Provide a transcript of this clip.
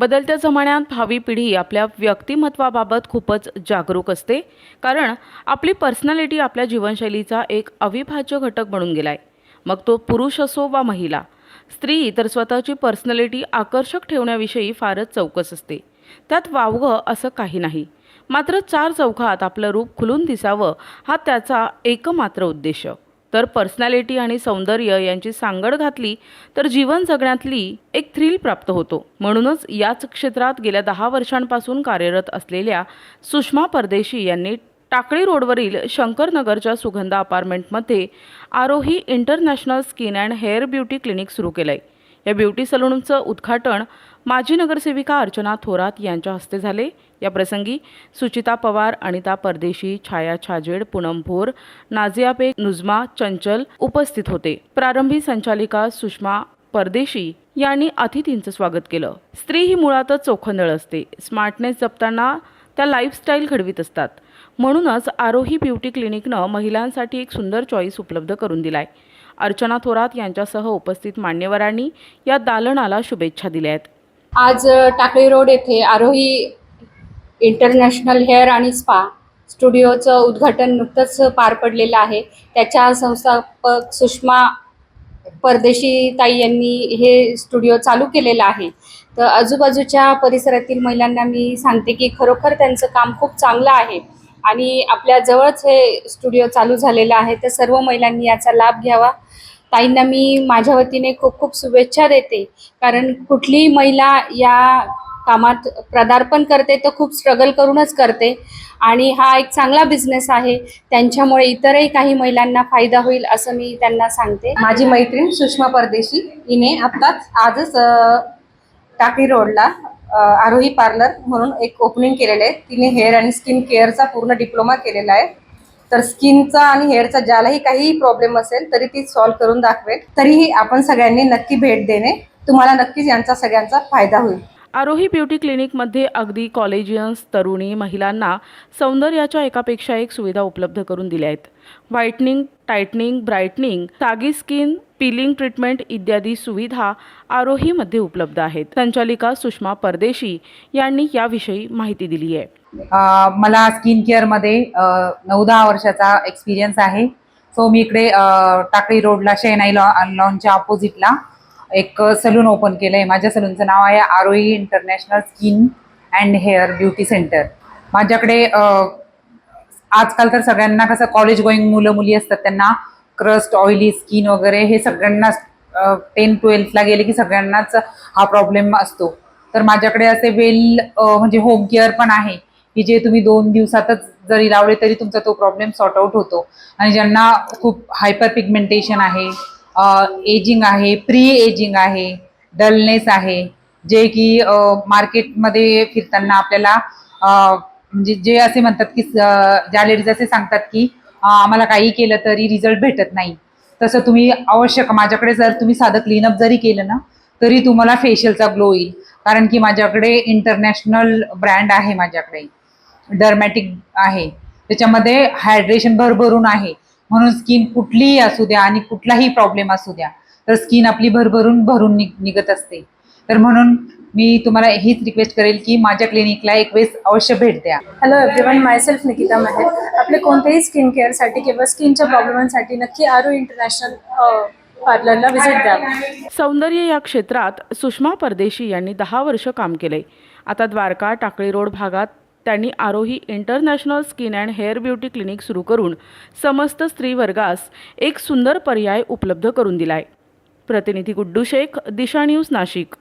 बदलत्या जमान्यात भावी पिढी आपल्या व्यक्तिमत्वाबाबत खूपच जागरूक असते. कारण आपली पर्सनॅलिटी आपल्या जीवनशैलीचा एक अविभाज्य घटक बनून गेलाय. मग तो पुरुष असो वा महिला स्त्री तर स्वतःची पर्सनॅलिटी आकर्षक ठेवण्याविषयी फारच चौकस असते. त्यात वावगं असं काही नाही. मात्र चार चौकात आपलं रूप खुलून दिसावं हा त्याचा एकमात्र उद्देश. तर पर्सनॅलिटी आणि सौंदर्य यांची सांगड घातली तर जीवन जगण्यातली एक थ्रिल प्राप्त होतो. म्हणूनच याच क्षेत्रात गेल्या दहा वर्षांपासून कार्यरत असलेल्या सुषमा परदेशी यांनी टाकळी रोडवरील शंकरनगरच्या सुगंधा अपार्टमेंटमध्ये Aarohi international skin and hair beauty clinic सुरू केलं आहे या ब्युटी सलूनचं उद्घाटन माजी नगरसेविका अर्चना थोरात यांच्या हस्ते झाले. या प्रसंगी सुचिता पवार अनिता परदेशी छाया छाजेड पूनम भोर नाझिया बेग नुजमा चंचल उपस्थित होते. प्रारंभी संचालिका सुषमा परदेशी यांनी अतिथींचं स्वागत केलं. स्त्री ही मुळातच चोखंदळ असते. स्मार्टनेस जपताना त्या लाईफस्टाईल घडवीत असतात. म्हणूनच आरोही ब्युटी क्लिनिकनं महिलांसाठी एक सुंदर चॉईस उपलब्ध करून दिलाय. अर्चना थोरात यांच्यासह उपस्थित मान्यवरांनी या दालनाला शुभेच्छा दिल्या आहेत. आज टाकळी रोड येथे आरोही इंटरनॅशनल हेअर आणि स्पा स्टुडिओचं उद्घाटन नुकतंच पार पडलेलं आहे. त्याच्या संस्थापक सुषमा परदेशी ताई यांनी हे स्टुडिओ चालू केलेलं आहे. तर आजूबाजूच्या परिसरातील महिलांना मी सांगते की खरोखर त्यांचं काम खूप चांगलं आहे. आणि आपल्या जवळच हे स्टुडिओ चालू झालेलं आहे. तर सर्व महिलांनी याचा लाभ घ्यावा. ताईंना मी माझ्या वतीने खूप खूप शुभेच्छा देते. कारण कुठलीही महिला या कामात पदार्पण करते तर खूप स्ट्रगल करूनच करते. आणि हा एक चांगला बिझनेस आहे. त्यांच्यामुळे इतरही काही महिलांना फायदा होईल असं मी त्यांना सांगते. माझी मैत्रीण सुषमा परदेशी. हिने आत्ताच आजच टाकळी रोडला आरोही पार्लर म्हणून एक ओपनिंग केलेलं आहे. तिने हेअर आणि स्किन केअरचा पूर्ण डिप्लोमा केलेला आहे. तर स्किनचा आणि हेअरचा ज्यालाही काहीही प्रॉब्लेम असेल तरी ती सॉल्व्ह करून दाखवेल. तरीही आपण सगळ्यांनी नक्की भेट देणे. तुम्हाला नक्कीच यांचा सगळ्यांचा फायदा होईल. आरोही ब्युटी क्लिनिकमध्ये अगदी कॉलेजियन्स तरुणी महिलांना सौंदर्याच्या एकापेक्षा एक सुविधा उपलब्ध करून दिल्या आहेत. व्हाईटनिंग टायटनिंग ब्राईटनिंग सागी स्किन पिलिंग ट्रीटमेंट इत्यादी सुविधा आरोहीमध्ये उपलब्ध आहेत. संचालिका सुषमा परदेशी यांनी याविषयी माहिती दिली आहे. मला स्किन केअरमध्ये नऊ दहा वर्षाचा एक्सपिरियन्स आहे. सो मी इकडे टाकळी रोडला शेनाई लॉ लॉनच्या ऑपोजिटला एक सलून ओपन केलं आहे माझ्या सलूनचं नाव आहे Aarohi international skin and hair beauty centre माझ्याकडे आजकाल तर सगळ्यांना कसं कॉलेज गोईंग मुलं मुली असतात त्यांना क्रस्ट ऑइली स्किन वगैरे हे सगळ्यांनाच टेन ट्वेल्थला गेले की सगळ्यांनाच हा प्रॉब्लेम असतो. तर माझ्याकडे असे वेल म्हणजे होम केअर पण आहे की जे तुम्ही दोन दिवसातच जरी लावले तरी तुमचा तो प्रॉब्लेम सॉर्ट आउट होतो. आणि ज्यांना खूप हायपर पिगमेंटेशन आहे एजिंग आहे प्री एजिंग आहे डलनेस आहे जे की मार्केटमध्ये फिरताना आपल्याला म्हणजे जे असे म्हणतात की ज्या लेडीज असे सांगतात की आम्हाला काही केलं तरी रिझल्ट भेटत नाही. तसं तुम्ही आवश्यक माझ्याकडे जर तुम्ही साधं क्लीनअप जरी केलं ना तरी तुम्हाला फेशियलचा ग्लो येईल. कारण की माझ्याकडे इंटरनॅशनल ब्रँड आहे माझ्याकडे. डर्मॅटिक आहे. त्याच्यामध्ये हायड्रेशन भरभरून आहे. म्हणून स्किन कुठलीही असू द्या आणि कुठलाही प्रॉब्लेम असू द्या तर स्किन आपली भरभरून भरून निघ निघत असते. तर म्हणून मी तुम्हाला हीच रिक्वेस्ट करेल की माझ्या क्लिनिकला एक वेळेस अवश्य भेट द्या. Hello everyone myself Nikita Mehar आपले कोणत्याही स्किन केअरसाठी किंवा स्किनच्या प्रॉब्लेमांसाठी नक्की आरो इंटरनॅशनल पार्लरला व्हिजिट द्या. सौंदर्य या क्षेत्रात सुषमा परदेशी यांनी दहा वर्ष काम केले. आता द्वारका टाकळी रोड भागात त्यांनी Aarohi international skin and hair beauty clinic सुरू करून समस्त स्त्री वर्गास एक सुंदर पर्याय उपलब्ध करून दिलाय. प्रतिनिधी गुड्डू शेख दिशा न्यूज नाशिक.